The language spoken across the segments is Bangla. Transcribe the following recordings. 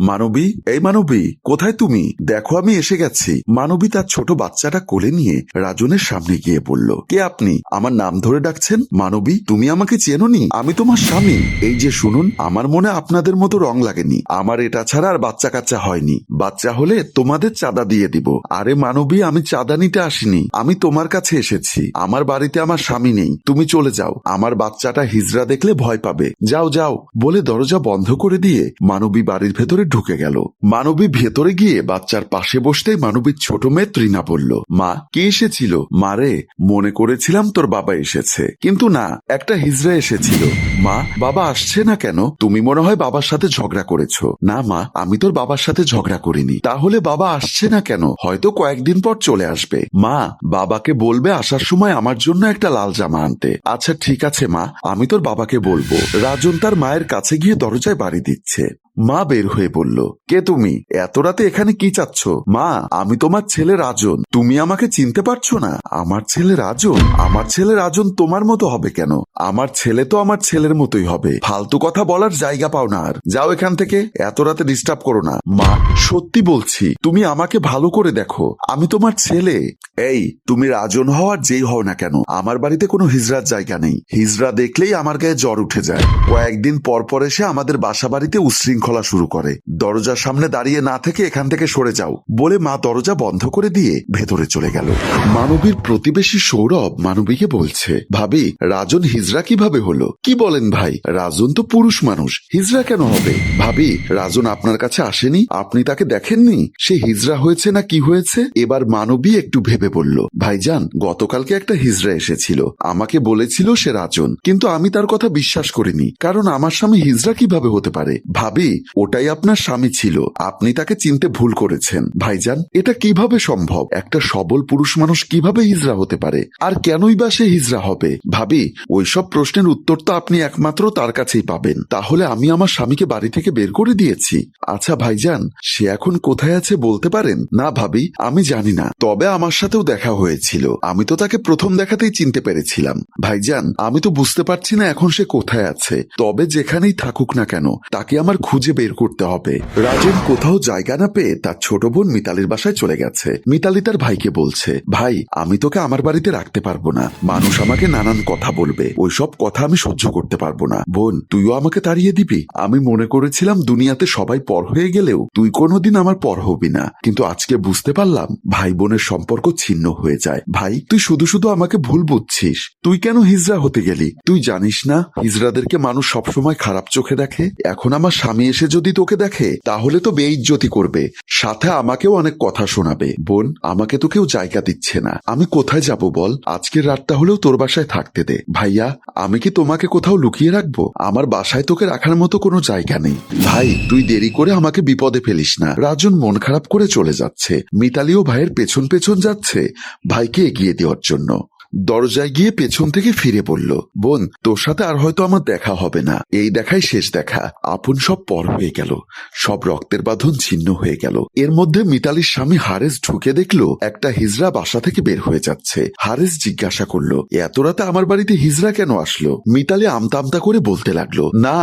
মানবী, এই মানবী, কোথায় তুমি? দেখো, আমি এসে গেছি। মানবী তার ছোট বাচ্চাটা কোলে নিয়ে রাজনের সামনে গিয়ে বলল, কে আপনি? আমার নাম ধরে ডাকছেন? মানবী, তুমি আমাকে চেনোনি? আমি তোমার স্বামী। এই যে শুনুন, আমার মনে আপনাদের মতো রং লাগেনি। আমার এটা ছাড়া আর বাচ্চা কাচ্চা হয়নি। বাচ্চা হলে তোমাদের চাঁদা দিয়ে দিব। আরে মানবী, আমি চাঁদা নিতে আসিনি। আমি তোমার কাছে এসেছি। আমার বাড়িতে আমার স্বামী নেই। তুমি চলে যাও। আমার বাচ্চাটা হিজড়া দেখলে ভয় পাবে। যাও যাও। বলে দরজা বন্ধ করে দিয়ে মানবী বাড়ির ভেতরে ঢুকে গেল। মানবী ভেতরে গিয়ে বাচ্চার পাশে বসতেই মানবীর ছোট মেয়ে তৃণা বলল, মা, কে এসেছিল? মারে মনে করেছিলাম তোর বাবা এসেছে। কিন্তু না, একটা হিজড়া এসেছিল। মা, বাবা আসছে না কেন? তুমি মনে হয় বাবার সাথে ঝগড়া করেছ। না মা, আমি তোর বাবার সাথে ঝগড়া করিনি। তাহলে বাবা আসছে না কেন? হয়তো কয়েকদিন পর চলে আসবে। মা, বাবাকে বলবে আসার সময় আমার জন্য একটা লাল জামা আনতে। আচ্ছা ঠিক আছে মা, আমি তোর বাবাকে বলব। রাজন তার মায়ের কাছে গিয়ে দরজায় বাড়ি দিচ্ছে। মা বের হয়ে বলল, কে তুমি? এত রাতে এখানে কি চাচ্ছ? মা, আমি তোমার ছেলে রাজন। তুমি আমাকে চিনতে পারছ না। আমার ছেলে রাজন? আমার ছেলে রাজন তোমার মতো হবে কেন? আমার ছেলে তো আমার ছেলের মতোই হবে। ফালতু কথা বলার জায়গা পাও না আর। যাও এখান থেকে। এত রাতে ডিস্টার্ব করো না। মা, সত্যি বলছি, তুমি আমাকে ভালো করে দেখো। আমি তোমার ছেলে। এই, তুমি রাজন হওয়ার যেই হও না কেন? আমার বাড়িতে কোনো হিজড়ার জায়গা নেই। হিজড়া দেখলেই আমার গায়ে জ্বর উঠে যায়। কয়েকদিন পর পর এসে আমাদের বাসা বাড়িতে উশৃঙ্খলা শুরু করে। দরজার সামনে দাঁড়িয়ে না থেকে এখান থেকে সরে যাও বলে মা দরজা বন্ধ করে দিয়ে ভেতরে চলে গেল। মানবীর প্রতিবেশী সৌরভ মানবীকে বলছে, ভাবি, রাজন হিজড়া কীভাবে হলো? কি বলেন ভাই? রাজন তো পুরুষ মানুষ, হিজড়া কেন হবে? ভাবি, রাজন আপনার কাছে আসেনি? আপনি তাকে দেখেননি? সে হিজড়া হয়েছে না কি হয়েছে? এবার মানবী একটু ভেবে বলল, ভাইজান, গতকালকে একটা হিজড়া এসেছিল। আমাকে বলেছিল সে রাজন, কিন্তু আমি তার কথা বিশ্বাস করিনি, কারণ আমার স্বামী হিজড়া কীভাবে হতে পারে? ভাবি, ওটাই আপনার স্বামী ছিল। আপনি তাকে চিনতে ভুল করেছেন। ভাইজান, এটা কীভাবে সম্ভব? একটা সবল পুরুষ মানুষ কীভাবে হিজড়া হতে পারে? আর কেনই বা সে হিজড়া হবে? ভাবি, ওইসব প্রশ্নের উত্তর তো আপনি একমাত্র তার কাছেই পাবেন। তাহলে আমি আমার স্বামীকে বাড়ি থেকে বের করে দিয়েছি। আচ্ছা ভাইজান, সে এখন কোথায় আছে বলতে পারেন? না ভাবি, আমি জানি না। তবে আমার সাথেও দেখা হয়েছিল। আমি তো তাকে প্রথম দেখাতেই চিনতে পেরেছিলাম। ভাইজান, আমি তো বুঝতে পারছি না এখন সে কোথায় আছে। তবে যেখানেই থাকুক না কেন, তাকে আমার খুঁজে বের করতে হবে। রাজন কোথাও জায়গা না পেয়ে তার ছোট বোন মিতালির বাসায় চলে গেছে। মিতালি তার ভাইকে বলছে, ভাই, আমি তোকে আমার বাড়িতে রাখতে পারব না। মানুষ আমাকে নানান কথা বলবে। ওইসব কথা আমি সহ্য করতে পারব না। বোন, তুইও আমাকে তাড়িয়ে দিবি। আমি মনে করেছিলাম দুনিয়াতে সবাই পর হয়ে গেলেও তুই কোনোদিন আমার পর হবি না। কিন্তু আজকে বুঝতে পারলাম, ভাই বোনের সম্পর্ক ছিন্ন হয়ে যায়। ভাই, তুই শুধু শুধু আমাকে ভুল বুঝছিস। তুই কেন হিজড়া হতে গেলি? তুই জানিস না, হিজড়াদেরকে মানুষ সবসময় খারাপ চোখে দেখে। এখন আমার স্বামী এসে যদি তোকে দেখে তাহলে তো বেইজ্জতি করবে। সাথে আমাকেও অনেক কথা শোনাবে। বোন, আমাকে তো কেউ জায়গা দিচ্ছে না। আমি কোথায় যাব বল? আজকের রাতটা হলেও তোর বাসায় থাকতে দে। ভাইয়া, আমি কি তোমাকে কোথাও লুকিয়ে রাখব? আমার বাসায় তোকে রাখার মতো কোনো জায়গা নেই। ভাই, তুই দেরি করে আমাকে বিপদে ফেলিস না। রাজন মন খারাপ করে চলে যাচ্ছে। মিতালিও ভাইয়ের পেছন পেছন যাচ্ছে। ভাইকে এগিয়ে দেওয়ার জন্য। দরজায় গিয়ে পেছন থেকে ফিরে বলল বোন, তোর সাথে আর হয়তো আমার দেখা হবে না। এই দেখাই শেষ দেখা। আপন সব পর হয়ে গেল। সব রক্তের বাঁধন ছিন্ন হয়ে গেল। এর মধ্যে মিতালির স্বামী হারেস ঢুকে দেখল একটা হিজড়া বাসা থেকে বের হয়ে যাচ্ছে। হারেস জিজ্ঞাসা করল, এত রাতে আমার বাড়িতে হিজড়া কেন আসলো? মিতালি আমতা আমতা করে বলতে লাগল, না,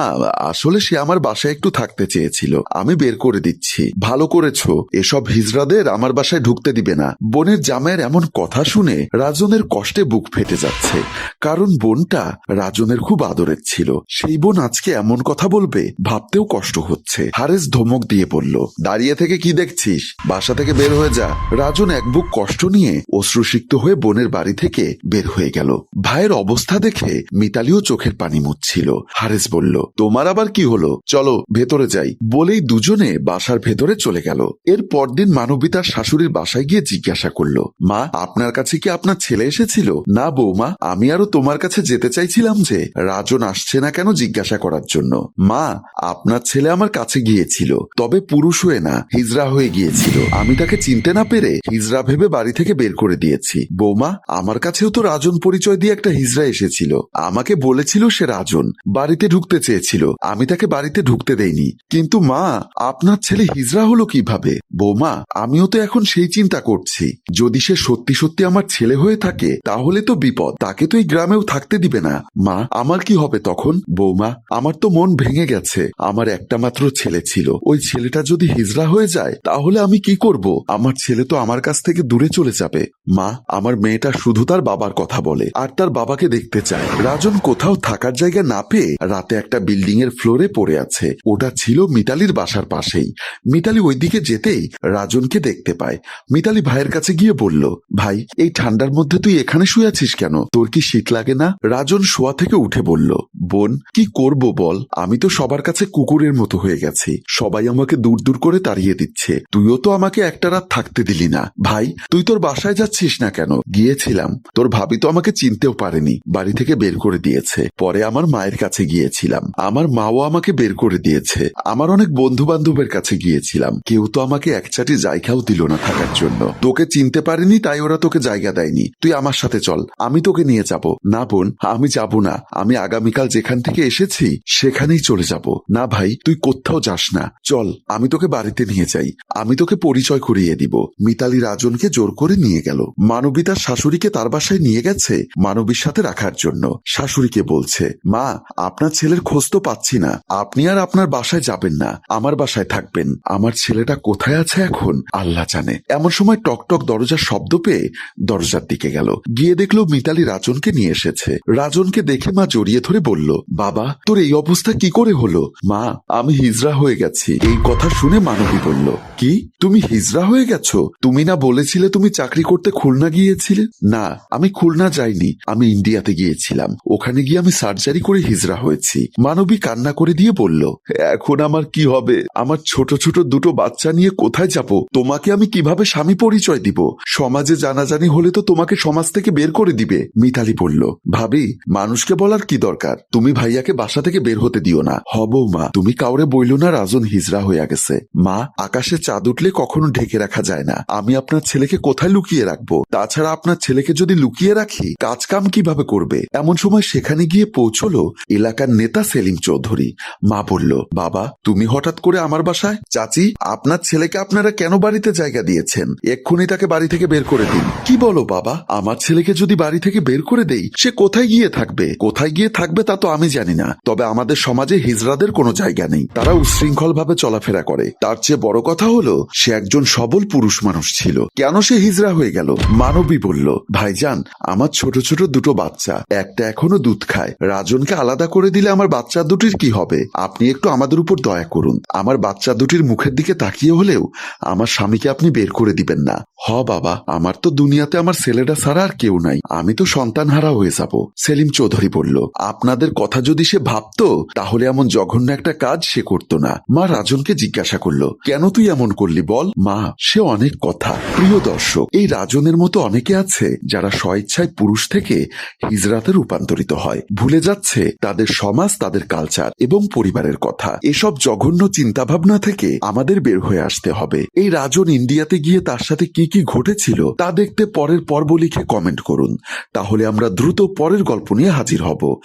আসলে সে আমার বাসায় একটু থাকতে চেয়েছিল। আমি বের করে দিচ্ছি। ভালো করেছ। এসব হিজড়াদের আমার বাসায় ঢুকতে দিবে না। বোনের জামাইয়ের এমন কথা শুনে রাজনের কষ্টে বুক ফেটে যাচ্ছে। কারণ বোনটা রাজনের খুব আদরের ছিল। সেই বোন আজকে এমন কথা বলবে, ভাবতেও কষ্ট হচ্ছে। হারেস ধমক দিয়ে বলল, দাঁড়িয়ে থেকে কি দেখছিস? বাসা থেকে বের হয়ে যা। রাজন এক বুক কষ্ট নিয়ে অশ্রুসিক্ত হয়ে বোনের বাড়ি থেকে বের হয়ে গেল। ভাইয়ের অবস্থা দেখে মিতালিও চোখের পানি মুচ্ছিল হারেস বলল, তোমার আবার কি হলো? চলো, ভেতরে যাই। বলেই দুজনে বাসার ভেতরে চলে গেল। এর পরদিন মানবিতার শাশুড়ির বাসায় গিয়ে জিজ্ঞাসা করল, মা, আপনার কাছে কি আপনার ছেলে এসেছিল? না বৌমা, আমি আরও তোমার কাছে যেতে চাইছিলাম যে রাজন আসছে না কেন জিজ্ঞাসা করার জন্য। মা, আপনার ছেলে আমার কাছে গিয়েছিল, তবে পুরুষ হয়ে না, হিজড়া হয়ে গিয়েছিল। আমি তাকে চিনতে না পেরে হিজড়া ভেবে বাড়ি থেকে বের করে দিয়েছি। বৌমা, আমার কাছেও তো রাজন পরিচয় দিয়ে একটা হিজড়া এসেছিল। আমাকে বলেছিল সে রাজন। বাড়িতে ঢুকতে চেয়েছিল। আমি তাকে বাড়িতে ঢুকতে দেইনি। কিন্তু মা, আপনার ছেলে হিজড়া হলো কীভাবে? বৌমা, আমিও তো এখন সেই চিন্তা করছি। যদি সে সত্যি সত্যি আমার ছেলে হয়ে থাকে তাহলে তাহলে তো বিপদ। তাকে তো এই গ্রামেও থাকতে দিবে না। মা, আমার কি হবে তখন? বৌমা, আমার তো মন ভেঙে গেছে। আমার একটা মাত্র ছেলে ছিল। ওই ছেলেটা যদি হিজড়া হয়ে যায়, তাহলে আমি কি করব? আমার ছেলে তো আমার কাছ থেকে দূরে চলে যাবে। মা, আমার মেয়েটা শুধু তার বাবার কথা বলে, আর তার বাবাকে দেখতে চায়। রাজন কোথাও থাকার জায়গা না পেয়ে রাতে একটা বিল্ডিং এর ফ্লোরে পড়ে আছে। ওটা ছিল মিতালির বাসার পাশেই। মিতালি ওইদিকে যেতেই রাজনকে দেখতে পায়। মিতালি ভাইয়ের কাছে গিয়ে বলল, ভাই, এই ঠান্ডার মধ্যে তুই এখানে শুয়ে আছিস কেন? তোর কি শীত লাগে না? রাজন শোয়া থেকে উঠে বলল বোন, কি করব বল? আমি তো সবার কাছে কুকুরের মতো হয়ে গেছি। সবাই আমাকে দূর দূর করে তাড়িয়ে দিচ্ছে। তুইও তো আমাকে একটা রাত থাকতে দিলি না। ভাই, তুই তোর বাসায় যাচ্ছিস না কেন? গিয়েছিলাম। তোর ভাবি তো আমাকে চিনতেও পারেনি। বাড়ি থেকে বের করে দিয়েছে। পরে আমার মায়ের কাছে গিয়েছিলাম। আমার মাও আমাকে বের করে দিয়েছে। আমার অনেক বন্ধু বান্ধবের কাছে গিয়েছিলাম। কেউ তো আমাকে একচাটি জায়গাও দিল না থাকার জন্য। তোকে চিনতে পারেনি, তাই ওরা তোকে জায়গা দেয়নি। তুই আমার সাথে চল। আমি তোকে নিয়ে যাব। না বোন, আমি যাব না। আমি আগামীকাল যেখান থেকে এসেছি, সেখানেই চলে যাব। না ভাই, তুই কোথাও যাস না। চল, আমি তোকে বাড়িতে নিয়ে যাই। আমি তোকে পরিচয় করিয়ে দিব। মিতালি রাজনকে জোর করে নিয়ে গেল। মানবী তার শাশুড়িকে তার বাসায় নিয়ে গেছে মানবীর সাথে রাখার জন্য। শাশুড়িকে বলছে, মা, আপনার ছেলের খোঁজ তো পাচ্ছি না। আপনি আর আপনার বাসায় যাবেন না। আমার বাসায় থাকবেন। আমার ছেলেটা কোথায় আছে এখন? আল্লাহ জানে। এমন সময় টকটক দরজার শব্দ পেয়ে দরজার দিকে গেল। গিয়ে দেখল মিতালি রাজনকে নিয়ে এসেছে। রাজনকে দেখে মা জড়িয়ে ধরে বলল বাবা, তোর এই অবস্থা কি করে হলো? মা, আমি হিজড়া হয়ে গেছি। এই কথা শুনে মানবী বলল, কি? তুমি হিজড়া হয়ে গেছো? তুমি না বলেছিলে তুমি চাকরি করতে খুলনা গিয়েছিলে? না, আমি খুলনা যাইনি, আমি ইন্ডিয়াতে গিয়েছিলাম। ওখানে গিয়ে আমি সার্জারি করে হিজড়া হয়েছি। মানবী কান্না করে দিয়ে বলল, এখন আমার কি হবে? আমার ছোট ছোট দুটো বাচ্চা নিয়ে কোথায় যাব? তোমাকে আমি কীভাবে স্বামী পরিচয় দিব? সমাজে জানাজানি হলে তো তোমাকে সমাজ থেকে বের করে দিবে। মিতালি বলল, ভাবি, মানুষকে বলার কি দরকার? তুমি ভাইয়াকে বাসা থেকে বের হতে দিও না। হব মা। তুমি কাউরে বইল না রাজন হিজড়া হইয়া গেছে। মা, আকাশে চাঁদ উঠলে কখনো ঢেকে রাখা যায় না। আমি আপনার ছেলেকে কোথায় লুকিয়ে রাখব? তাছাড়া আপনার ছেলেকে যদি লুকিয়ে রাখি কাজ কাম কীভাবে করবে? এমন সময় সেখানে গিয়ে পৌঁছলো এলাকার নেতা সেলিম চৌধুরী। মা বলল, বাবা, তুমি হঠাৎ করে আমার বাসায়? চাচি, আপনার ছেলেকে আপনারা কেন বাড়িতে জায়গা দিয়েছেন? এক্ষুনি তাকে বাড়ি থেকে বের করে দিন। কি বলো বাবা? আমার ছেলেকে যদি বাড়ি থেকে বের করে দেই, সে কোথায় গিয়ে থাকবে? কোথায় গিয়ে থাকবে তা তো আমি জানি না। তবে আমাদের সমাজে হিজড়াদের কোনো জায়গা নেই। তারা উশৃঙ্খল ভাবে চলাফেরা করে। তার চেয়ে বড় কথা হলো, সে একজন সবল পুরুষ মানুষ ছিল। কেন সে হিজড়া হয়ে গেল? মানবী বলল, ভাইজান, আমার ছোট ছোট দুটো বাচ্চা। একটা এখনও দুধ খায়। রাজনকে আলাদা করে দিলে আমার বাচ্চা দুটির কি হবে? আপনি একটু আমাদের উপর দয়া করুন। আমার বাচ্চা দুটির মুখের দিকে তাকিয়ে হলেও আমার স্বামীকে আপনি বের করে দিবেন না। হ, বাবা, আমার তো দুনিয়াতে আমার ছেলেটা ছাড়া আর কেউ নাই। আমি তো সন্তান হারা হয়ে যাব। সেলিম চৌধুরী বলল, আপনাদের কথা যদি সে ভাবতো, তাহলে এমন জঘন্য একটা কাজ সে করতো না। মা রাজনকে জিজ্ঞাসা করল, কেন তুই এমন করলি বল? মা, সে অনেক কথা। প্রিয় দর্শক, এই রাজনের মতো অনেকে আছে যারা স্বইচ্ছায় পুরুষ থেকে হিজরাতে রূপান্তরিত হয়। ভুলে যাচ্ছে তাদের সমাজ, তাদের কালচার এবং পরিবারের কথা। এসব জঘন্য চিন্তাভাবনা থেকে আমাদের বের হয়ে আসতে হবে। এই রাজন ইন্ডিয়াতে গিয়ে তার সাথে কি কি ঘটেছিল, তা দেখতে পরের পর্ব লিখে কমেন্ট করুন। তাহলে আমরা দ্রুত পরের গল্প নিয়ে হাজির হব।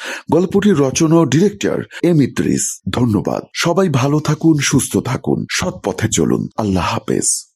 গল্পটির রচনা ডিরেক্টর এম ইদ্রিস। ধন্যবাদ। সবাই ভালো থাকুন, সুস্থ থাকুন। সৎ পথে চলুন। আল্লাহ হাফেজ।